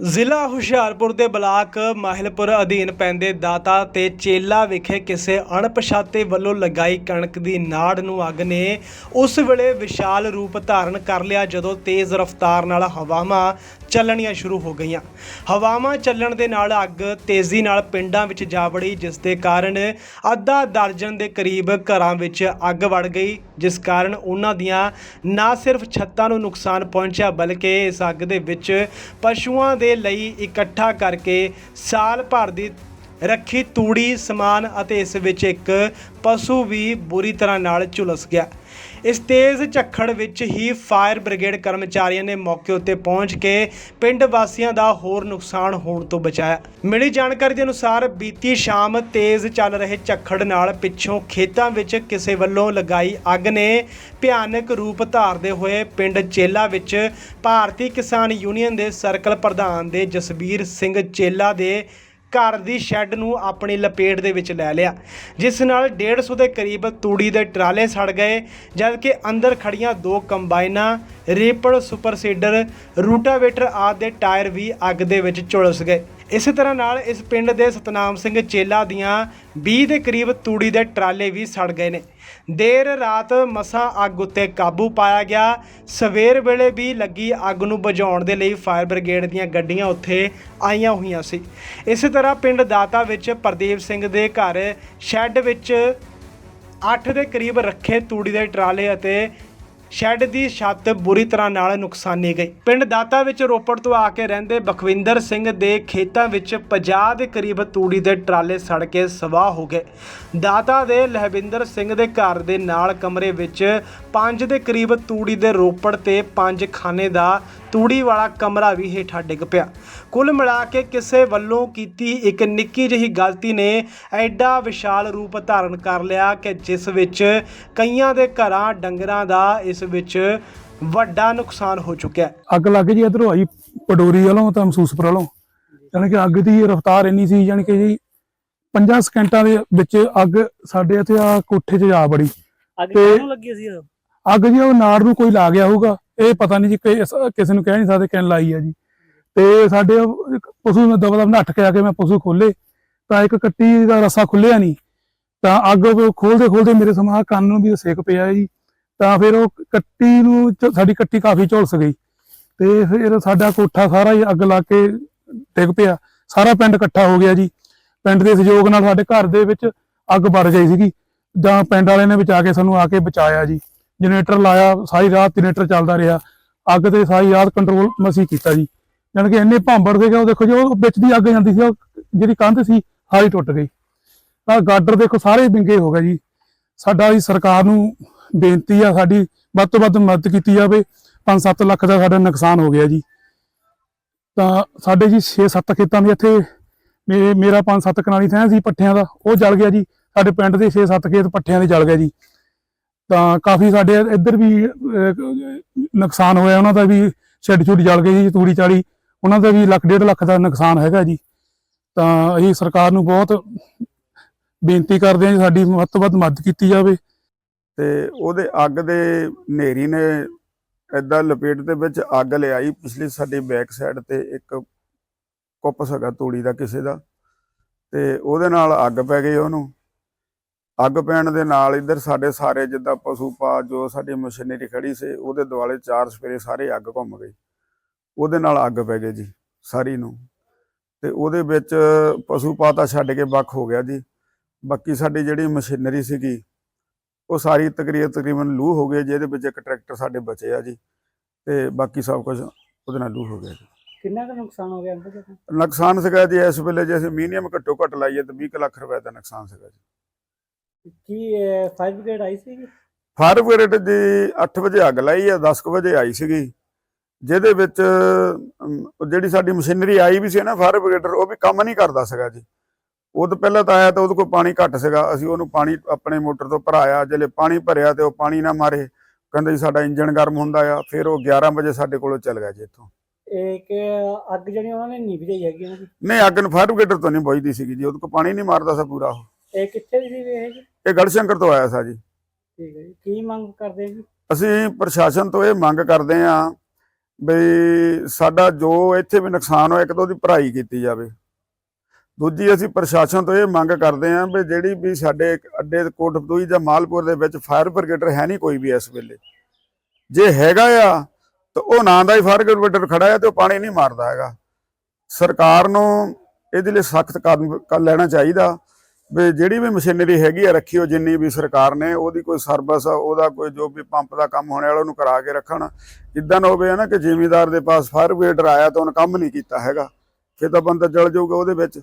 ਜ਼ਿਲ੍ਹਾ ਹੁਸ਼ਿਆਰਪੁਰ ਦੇ ਬਲਾਕ ਮਾਹਿਲਪੁਰ ਅਧੀਨ ਪੈਂਦੇ ਦਾਤਾ ਤੇ ਚੇਲਾ ਵਿਖੇ ਕਿਸੇ ਅਣਪਛਾਤੇ ਵੱਲੋਂ ਲਗਾਈ ਕਣਕ ਦੀ ਨਾੜ ਨੂੰ ਅੱਗ ਨੇ ਉਸ ਵੇਲੇ ਵਿਸ਼ਾਲ ਰੂਪ ਧਾਰਨ ਕਰ ਲਿਆ ਜਦੋਂ ਤੇਜ਼ ਰਫ਼ਤਾਰ ਨਾਲ ਹਵਾਵਾਂ ਚੱਲਣੀਆਂ ਸ਼ੁਰੂ ਹੋ ਗਈਆਂ। ਹਵਾਵਾਂ ਚੱਲਣ ਦੇ ਨਾਲ ਅੱਗ ਤੇਜ਼ੀ ਨਾਲ ਪਿੰਡਾਂ ਵਿੱਚ ਜਾ ਵੜੀ, ਜਿਸ ਦੇ ਕਾਰਨ ਅੱਧਾ ਦਰਜਨ ਦੇ ਕਰੀਬ ਘਰਾਂ ਵਿੱਚ ਅੱਗ ਵੜ ਗਈ। ਜਿਸ ਕਾਰਨ ਉਹਨਾਂ ਦੀਆਂ ਨਾ ਸਿਰਫ ਛੱਤਾਂ ਨੂੰ ਨੁਕਸਾਨ ਪਹੁੰਚਿਆ, ਬਲਕਿ ਇਸ ਅੱਗ ਦੇ ਵਿੱਚ ਪਸ਼ੂਆਂ ਦੇ ਲਈ ਇਕੱਠਾ ਕਰਕੇ ਸਾਲ ਭਰ ਦੀ ਰੱਖੀ ਤੂੜੀ, ਸਮਾਨ ਅਤੇ ਇਸ ਵਿੱਚ ਇੱਕ ਪਸ਼ੂ ਵੀ ਬੁਰੀ ਤਰ੍ਹਾਂ ਨਾਲ ਝੁਲਸ ਗਿਆ। ਇਸ ਤੇਜ਼ ਝੱਖੜ ਵਿੱਚ ਹੀ ਫਾਇਰ ਬ੍ਰਿਗੇਡ ਕਰਮਚਾਰੀਆਂ ਨੇ ਮੌਕੇ ਉੱਤੇ ਪਹੁੰਚ ਕੇ ਪਿੰਡ ਵਾਸੀਆਂ ਦਾ ਹੋਰ ਨੁਕਸਾਨ ਹੋਣ ਤੋਂ ਬਚਾਇਆ। ਮਿਲੀ ਜਾਣਕਾਰੀ ਦੇ ਅਨੁਸਾਰ ਬੀਤੀ ਸ਼ਾਮ ਤੇਜ਼ ਚੱਲ ਰਹੇ ਝੱਖੜ ਨਾਲ ਪਿੱਛੋਂ ਖੇਤਾਂ ਵਿੱਚ ਕਿਸੇ ਵੱਲੋਂ ਲਗਾਈ ਅੱਗ ਨੇ ਭਿਆਨਕ ਰੂਪ ਧਾਰਦੇ ਹੋਏ ਪਿੰਡ ਚੇਲਾ ਵਿੱਚ ਭਾਰਤੀ ਕਿਸਾਨ ਯੂਨੀਅਨ ਦੇ ਸਰਕਲ ਪ੍ਰਧਾਨ ਦੇ ਜਸਬੀਰ ਸਿੰਘ ਚੇਲਾ ਦੇ ਘਰ ਦੀ ਸ਼ੈੱਡ ਨੂੰ ਆਪਣੀ ਲਪੇਟ ਦੇ ਵਿੱਚ ਲੈ ਲਿਆ, ਜਿਸ ਨਾਲ 150 ਦੇ ਕਰੀਬ ਤੂੜੀ ਦੇ ਟਰਾਲੇ ਸੜ ਗਏ, ਜਦਕਿ ਅੰਦਰ ਖੜੀਆਂ ਦੋ ਕੰਬਾਈਨਾਂ ਰੀਪਰ ਸੁਪਰ ਸੀਡਰ ਰੂਟਾਵੇਟਰ ਆਦਿ ਦੇ ਟਾਇਰ ਵੀ ਅੱਗ ਦੇ ਵਿੱਚ ਝੁਲਸ ਗਏ। ਇਸੇ ਤਰ੍ਹਾਂ ਨਾਲ ਇਸ ਪਿੰਡ ਦੇ ਸਤਨਾਮ ਸਿੰਘ ਚੇਲਾ ਦੀਆਂ 20 ਦੇ ਕਰੀਬ ਤੂੜੀ ਦੇ ਟਰਾਲੇ ਵੀ ਸੜ ਗਏ ਨੇ। ਦੇਰ ਰਾਤ ਮਸਾਂ ਅੱਗ ਉੱਤੇ ਕਾਬੂ ਪਾਇਆ ਗਿਆ। ਸਵੇਰ ਵੇਲੇ ਵੀ ਲੱਗੀ ਅੱਗ ਨੂੰ ਬੁਝਾਉਣ ਦੇ ਲਈ ਫਾਇਰ ਬ੍ਰਿਗੇਡ ਦੀਆਂ ਗੱਡੀਆਂ ਉੱਥੇ ਆਈਆਂ ਹੋਈਆਂ ਸੀ। ਇਸੇ ਤਰ੍ਹਾਂ ਪਿੰਡ ਦਾਤਾ ਵਿੱਚ ਪ੍ਰਦੀਪ ਸਿੰਘ ਦੇ ਘਰ ਸ਼ੈੱਡ ਵਿੱਚ 8 ਦੇ ਕਰੀਬ ਰੱਖੇ ਤੂੜੀ ਦੇ ਟਰਾਲੇ ਅਤੇ ਸ਼ੈੱਡ ਦੀ ਛੱਤ ਬੁਰੀ ਤਰ੍ਹਾਂ ਨਾਲ ਨੁਕਸਾਨੀ ਗਈ। ਪਿੰਡ ਦਾਤਾ ਵਿੱਚ ਰੋਪੜ ਤੋਂ ਆ ਕੇ ਰਹਿੰਦੇ ਬਖਵਿੰਦਰ ਸਿੰਘ ਦੇ ਖੇਤਾਂ ਵਿੱਚ 50 ਦੇ ਕਰੀਬ ਤੂੜੀ ਦੇ ਟਰਾਲੇ ਸੜ ਕੇ ਸਵਾਹ ਹੋ ਗਏ। ਦਾਤਾ ਦੇ ਲਹਿਵਿੰਦਰ ਸਿੰਘ ਦੇ ਘਰ ਦੇ ਨਾਲ ਕਮਰੇ ਵਿੱਚ 5 ਦੇ ਕਰੀਬ ਤੂੜੀ ਦੇ ਰੋਪੜ ਤੇ 5 ਖਾਨੇ ਦਾ ਤੂੜੀ ਵਾਲਾ ਕਮਰਾ ਵੀ ਹੇਠਾਂ ਡਿੱਗ ਪਿਆ। ਕੁੱਲ ਮਿਲਾ ਕੇ ਕਿਸੇ ਵੱਲੋਂ ਕੀਤੀ ਇੱਕ ਨਿੱਕੀ ਜਿਹੀ ਗਲਤੀ ਨੇ ਐਡਾ ਵਿਸ਼ਾਲ ਰੂਪ ਧਾਰਨ ਕਰ ਲਿਆ ਕਿ ਜਿਸ ਵਿੱਚ ਕਈਆਂ ਦੇ ਘਰਾਂ ਡੰਗਰਾਂ ਦਾ ਇਸ ਵਿੱਚ ਵੱਡਾ ਨੁਕਸਾਨ ਹੋ ਚੁੱਕਿਆ ਹੈ। ਅੱਗ ਲੱਗ ਜੀ ਇਧਰੋਂ ਆਈ ਪਡੋਰੀ ਵੱਲੋਂ ਤਾਂ ਮਸੂਸਪੁਰ ਵੱਲੋਂ। ਯਾਨੀ ਕਿ ਅੱਗ ਦੀ ਰਫ਼ਤਾਰ ਇੰਨੀ ਸੀ ਯਾਨੀ ਕਿ ਜੀ 5 ਸਕਿੰਟਾਂ ਦੇ ਵਿੱਚ ਅੱਗ ਸਾਡੇ ਇੱਥੇ ਆ ਕੋਠੇ 'ਚ ਜਾ ਬੜੀ ਅੱਗ ਕਾਹਨੂੰ ਲੱਗੀ ਸੀ? ਅੱਗ ਜੀ ਉਹ ਨਾੜ ਨੂੰ ਕੋਈ ਲਾ ਗਿਆ ਹੋਊਗਾ। ਇਹ ਪਤਾ ਨਹੀਂ ਜੀ ਕਿਸੇ ਨੂੰ ਕਹਿ ਨਹੀਂ ਸਕਦੇ ਕਿਨ ਲਾਈ ਆ ਜੀ। ਤੇ ਸਾਡੇ ਪਸ਼ੂ ਨੇ ਦਬਦਬ ਨੱਠ ਕੇ ਆ ਕੇ ਮੈਂ ਪਸ਼ੂ ਖੋਲੇ, ਤਾਂ ਇੱਕ ਕੱਟੀ ਦਾ ਰਸਾ ਖੁੱਲਿਆ ਨਹੀਂ। ਤਾਂ ਅੱਗ ਖੋਲਦੇ ਖੋਲਦੇ ਮੇਰੇ ਸਮਾਂ ਕੰਨ ਨੂੰ ਵੀ ਸੇਕ ਪਿਆ ਜੀ। ਤਾਂ ਫਿਰ ਉਹ ਕੱਟੀ ਨੂੰ ਸਾਡੀ ਕੱਟੀ ਕਾਫੀ ਝੁਲਸ ਗਈ। ਤੇ ਫਿਰ ਸਾਡਾ ਕੋਠਾ ਸਾਰਾ ਹੀ ਅੱਗ ਲਾ ਕੇ ਡਿੱਗ ਪਿਆ। ਸਾਰਾ ਪਿੰਡ ਇਕੱਠਾ ਹੋ ਗਿਆ ਜੀ। ਪਿੰਡ ਦੇ ਸਹਿਯੋਗ ਨਾਲ ਸਾਡੇ ਘਰ ਦੇ ਵਿੱਚ ਅੱਗ ਵੜ ਗਈ ਸੀਗੀ। ਜਾਂ ਪਿੰਡ ਵਾਲਿਆਂ ਨੇ ਬਚਾ ਕੇ ਸਾਨੂੰ ਆ ਕੇ ਬਚਾਇਆ ਜੀ। ਜਨਰੇਟਰ ਲਾਇਆ, ਸਾਰੀ ਰਾਤ ਜਨਰੇਟਰ ਚੱਲਦਾ ਰਿਹਾ। ਅੱਗ ਤੇ ਸਾਰੀ ਰਾਤ ਕੰਟਰੋਲ ਮਸੀਂ ਕੀਤਾ ਜੀ। ਜਾਣੀ ਕਿ ਇੰਨੇ ਭਾਂਬੜ ਸੀਗੇ ਉਹ ਦੇਖੋ ਜੀ, ਉਹ ਵਿੱਚ ਦੀ ਅੱਗ ਜਾਂਦੀ ਸੀ ਜਿਹੜੀ ਕੰਧ ਸੀ, ਸਾਰੀ ਟੁੱਟ ਗਈ। ਆ ਗਾਡਰ ਦੇਖੋ, ਸਾਰੇ ਵਿੰਗੇ ਹੋ ਗਏ ਜੀ। ਸਾਡਾ ਜੀ ਸਰਕਾਰ ਨੂੰ ਬੇਨਤੀ ਆ, ਸਾਡੀ ਵੱਧ ਤੋਂ ਵੱਧ ਮਦਦ ਕੀਤੀ ਜਾਵੇ। 5-7 ਲੱਖ ਦਾ ਸਾਡਾ ਨੁਕਸਾਨ ਹੋ ਗਿਆ ਜੀ। ਤਾਂ ਸਾਡੇ ਜੀ 6-7 ਖੇਤਾਂ ਦੇ ਇੱਥੇ ਮੇਰੇ ਮੇਰਾ 5-7 ਕਨਾਲੀ ਥਾਂ ਸੀ ਪੱਠਿਆਂ ਦਾ, ਉਹ ਜਲ ਗਿਆ ਜੀ। ਸਾਡੇ ਪਿੰਡ ਦੇ 6-7 ਖੇਤ ਪੱਠਿਆਂ ਦੇ ਜਲ ਗਿਆ ਜੀ। ਤਾਂ ਕਾਫੀ ਸਾਡੇ ਇੱਧਰ ਵੀ ਨੁਕਸਾਨ ਹੋਇਆ ਉਹਨਾਂ ਦਾ ਵੀ ਛੱਡ ਛੁੱਟ ਜਲ ਗਈ ਜੀ ਤੂੜੀ ਚਾੜੀ ਉਹਨਾਂ ਦਾ ਵੀ ਲੱਖ, ਡੇਢ ਲੱਖ ਦਾ ਨੁਕਸਾਨ ਹੈਗਾ ਜੀ। ਤਾਂ ਅਸੀਂ ਸਰਕਾਰ ਨੂੰ ਬਹੁਤ ਬੇਨਤੀ ਕਰਦੇ ਹਾਂ ਜੀ, ਸਾਡੀ ਵੱਧ ਤੋਂ ਵੱਧ ਮਦਦ ਕੀਤੀ ਜਾਵੇ। ਤੇ ਉਹਦੇ ਅੱਗ ਦੇ ਹਨੇਰੀ ਨੇ ਏਦਾਂ ਲਪੇਟ ਦੇ ਵਿੱਚ ਅੱਗ ਲਿਆਈ, ਪਿਛਲੀ ਸਾਡੀ ਬੈਕ ਸਾਈਡ ਤੇ ਇੱਕ ਕੁੱਪ ਸੀਗਾ ਤੂੜੀ ਦਾ ਕਿਸੇ ਦਾ। ਤੇ ਉਹਦੇ ਨਾਲ ਅੱਗ ਪੈ ਗਈ ਉਹਨੂੰ। ਅੱਗ ਪੈਣ ਦੇ ਨਾਲ ਇੱਧਰ ਸਾਡੇ ਸਾਰੇ ਜਿੱਦਾਂ ਪਸ਼ੂ ਪਾ ਜੋ ਸਾਡੀ ਮਸ਼ੀਨਰੀ ਖੜੀ ਸੀ ਉਹਦੇ ਦੁਆਲੇ ਚਾਰ ਸਪੇਰੇ ਸਾਰੇ ਅੱਗ ਘੁੰਮ ਗਈ ਉਹਦੇ ਨਾਲ ਅੱਗ ਪੈ ਗਈ ਜੀ ਸਾਰੀ ਨੂੰ। ਤੇ ਉਹਦੇ ਵਿੱਚ ਪਸ਼ੂ ਪਾ ਤਾਂ ਛੱਡ ਕੇ ਵੱਖ ਹੋ ਗਿਆ ਜੀ। ਬਾਕੀ ਸਾਡੀ ਜਿਹੜੀ ਮਸ਼ੀਨਰੀ ਸੀਗੀ ਉਹ ਸਾਰੀ ਤਕਰੀਬਨ ਤਕਰੀਬਨ ਲੂ ਹੋ ਗਈ ਜਿਹਦੇ ਵਿੱਚ ਇੱਕ ਟਰੈਕਟਰ ਸਾਡੇ ਬਚੇ ਆ ਜੀ। ਤੇ ਬਾਕੀ ਸਭ ਕੁਝ ਉਹਦੇ ਨਾਲ ਲੂ ਹੋ ਗਿਆ ਜੀ। ਕਿੰਨਾ ਕੁ ਨੁਕਸਾਨ ਹੋ ਗਿਆ ਅੰਦਰ ਤੱਕ? ਨੁਕਸਾਨ ਸੀਗਾ ਜੀ ਇਸ ਵੇਲੇ ਜੇ ਅਸੀਂ ਮੀਨੀਅਮ ਘੱਟੋ ਘੱਟ ਲਾਈਏ ਤਾਂ 20 ਕੁ ਲੱਖ ਰੁਪਏ ਦਾ ਨੁਕਸਾਨ ਸੀਗਾ ਜੀ। ਕੀ ਫਾਇਰ ਬ੍ਰਿਗੇਡ ਆਈ ਸੀ ਫਾਇਰ ਬ੍ਰਿਗੇਡ ਦੀ 8 ਵਜੇ ਅੱਗ ਲਾਈ ਆ 10 ਕੁ ਵਜੇ ਆਈ ਸੀਗੀ। ਜਿਹਦੇ ਵਿੱਚ ਜਿਹੜੀ ਸਾਡੀ ਮਸ਼ੀਨਰੀ ਆਈ ਵੀ ਸੀ ਨਾ ਫਾਇਰ ਬ੍ਰਿਗੇਡਰ ਉਹ ਵੀ ਕੰਮ ਨਹੀਂ ਕਰਦਾ ਸੀਗਾ ਜੀ। ਉਹ ਤੋਂ ਪਹਿਲਾਂ ਤਾਂ ਆਇਆ ਤਾਂ ਉਹਦੇ ਕੋਲ ਪਾਣੀ ਘੱਟ ਸੀਗਾ। ਅਸੀਂ ਉਹਨੂੰ ਪਾਣੀ ਆਪਣੇ ਮੋਟਰ ਤੋਂ ਭਰਾਇਆ ਜਿਹੜੇ ਪਾਣੀ ਭਰਿਆ ਤੇ ਉਹ ਪਾਣੀ ਨਾ ਮਾਰੇ। ਕਹਿੰਦੇ ਜੀ ਸਾਡਾ ਇੰਜਨ ਗਰਮ ਹੁੰਦਾ ਆ ਫਿਰ ਉਹ 11 ਵਜੇ ਸਾਡੇ ਕੋਲੋਂ ਚੱਲ ਗਿਆ ਜੀ ਇੱਥੋਂ। ਇੱਕ ਅੱਗ ਜਿਹੜੀ ਉਹਨਾਂ ਨੇ ਨਹੀਂ ਬੁਝਾਈ ਹੈਗੀ ਨਹੀਂ ਅੱਗ ਨੂੰ ਫਾਇਰ ਬ੍ਰਿਗੇਡਰ ਤੋਂ ਨਹੀਂ ਬੁਝਦੀ ਸੀਗੀ ਜੀ। ਉਹਦੇ ਕੋਲ ਪਾਣੀ ਨਹੀਂ ਮਾਰਦਾ ਸੀ ਪੂਰਾ ਉਹ। ਇਹ ਕਿੱਥੇ ਦੀ ਸੀ ਇਹ ਜੀ? ਇਹ ਗੜਸ਼ੰਕਰ ਤੋਂ ਆਇਆ ਸੀ ਜੀ। ਠੀਕ ਹੈ ਜੀ। ਕੀ ਮੰਗ ਕਰਦੇ ਜੀ? ਅਸੀਂ ਪ੍ਰਸ਼ਾਸਨ ਤੋਂ ਇਹ ਮੰਗ ਕਰਦੇ ਹਾਂ ਬਈ ਸਾਡਾ ਜੋ ਇੱਥੇ ਵੀ ਨੁਕਸਾਨ ਹੋਇਆ ਇੱਕ ਤਾਂ ਉਹਦੀ ਭਰਾਈ ਕੀਤੀ ਜਾਵੇ। ਦੂਜੀ ਅਸੀਂ ਪ੍ਰਸ਼ਾਸਨ ਤੋਂ ਇਹ ਮੰਗ ਕਰਦੇ ਹਾਂ ਵੀ ਜਿਹੜੀ ਵੀ ਸਾਡੇ ਅੱਡੇ ਕੋਟਪਤੂਈ ਜਾਂ ਮਾਲਪੁਰ ਦੇ ਵਿੱਚ ਫਾਇਰ ਬ੍ਰਿਗੇਡਰ ਹੈ ਨਹੀਂ ਕੋਈ ਵੀ ਇਸ ਵੇਲੇ। ਜੇ ਹੈਗਾ ਆ ਤਾਂ ਉਹ ਨਾਂ ਦਾ ਹੀ ਫਾਇਰ ਬ੍ਰਿਗੇਡਰ ਖੜਾ ਹੈ ਤੇ ਉਹ ਪਾਣੀ ਨਹੀਂ ਮਾਰਦਾ ਹੈਗਾ। ਸਰਕਾਰ ਨੂੰ ਇਹਦੇ ਲਈ ਸਖਤ ਕਦਮ ਲੈਣਾ ਚਾਹੀਦਾ। ਵੀ ਜਿਹੜੀ ਵੀ ਮਸ਼ੀਨਰੀ ਹੈਗੀ ਆ ਰੱਖੀ, ਉਹ ਜਿੰਨੀ ਵੀ ਸਰਕਾਰ ਨੇ, ਉਹਦੀ ਕੋਈ ਸਰਵਿਸ, ਉਹਦਾ ਕੋਈ ਜੋ ਵੀ ਪੰਪ ਦਾ ਕੰਮ ਹੋਣੇ ਵਾਲਾ, ਉਹਨੂੰ ਕਰਾ ਕੇ ਰੱਖਣ। ਇਦਾਂ ਨਾ ਹੋਵੇ ਨਾ ਕਿ ਜ਼ਿਮੀਦਾਰ ਦੇ ਪਾਸ ਫਾਇਰ ਬ੍ਰਿਗੇਡਰ ਆਇਆ ਤਾਂ ਉਹਨੇ ਕੰਮ ਨਹੀਂ ਕੀਤਾ ਹੈਗਾ। ਫਿਰ ਤਾਂ ਬੰਦਾ ਜਲ ਜਾਊਗਾ ਉਹਦੇ ਵਿੱਚ।